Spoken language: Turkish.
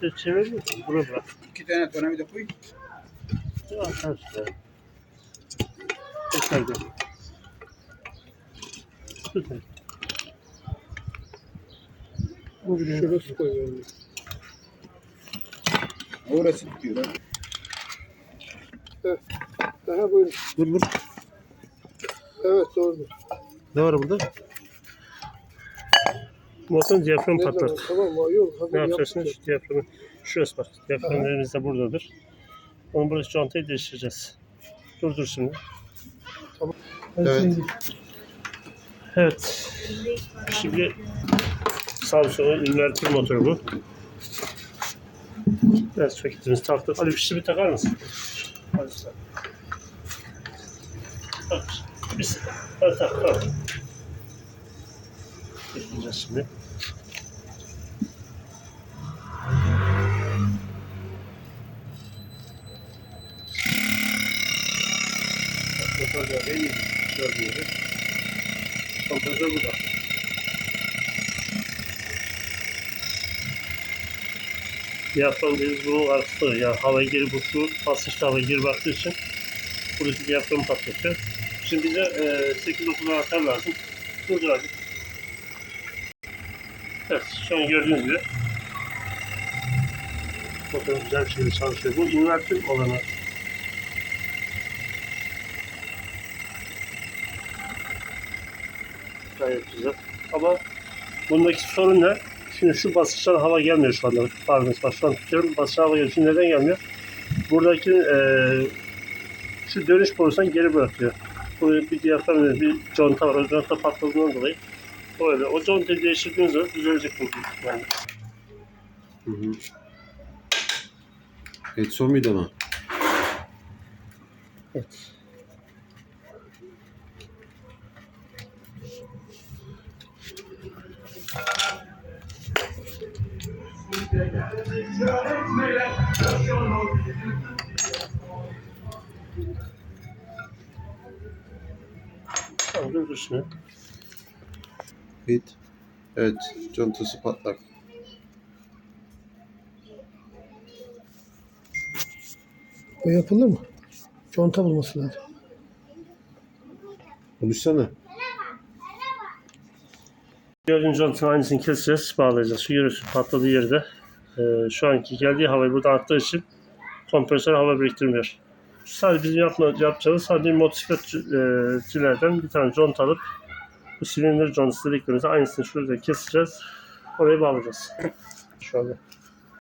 Sen çevirebilirsin. Bunu bırak. İki tane tornavida koy. Ya sen şuraya. Tekrar. Bu bir Şurası koyuyorum. Orası tutuyor. lan. Aha buyurun. Dur dur. Evet doğrudur. Ne var burada? Motorun diyafram patlattı. Tamam mı? Yok. Ne. Şu diyaframı. Şurası bak. Diyaframlarımız da buradadır. Onu burada contayı değiştireceğiz. Dur dur şimdi. Tamam. Evet. Evet. Şimdi Samsung'un inverter motoru bu. Biraz soketimizi taktık. Ali fişi bir takar mısın? Hadi sen. Tak. Biz. Hadi tak. Tamam. Bekleyeceğiz şimdi. Motor da en iyi. Kompresör burada. Diyafram dediğimiz bunun arkası. Yani hava geri bu su basınçlı hava geri baktığı için buradaki diyaframı patlatıyor. Şimdi bize e, 8-9 anahtar lazım. Abi. Evet şu an gördüğünüz gibi motor güzel bir şekilde çalışıyor. Bu inverter olanı. Gayet güzel. Ama bundaki sorun ne? Şimdi şu basınçtan hava gelmiyor şu anda. Pardon bak şu an tutuyorum. Basınçtan hava geliyor. Şimdi neden gelmiyor? Buradaki eee şu dönüş borusundan geri bırakıyor. Burada bir diyafram bir conta var. O conta patladığından dolayı öyle. O contayı değiştirdiğiniz zaman düzelecek bu. Yani. Hı hı. Edson muydu ama? Evet. Tamam dur dur Hit. Evet. Contası patlak. O yapılır mı? Conta bulması lazım. Konuşsana. Gördüğünüz contanın aynısını keseceğiz, bağlayacağız. Şu görüyorsun patladığı yerde. Ee, şu anki geldiği havayı burada attığı için kompresör hava biriktirmiyor. Sadece bizim yapma, yapacağımız sadece motosikletçilerden bir tane conta alıp bu silindir contası dediklerimizi aynısını şurada keseceğiz. Oraya bağlayacağız. Şu anda.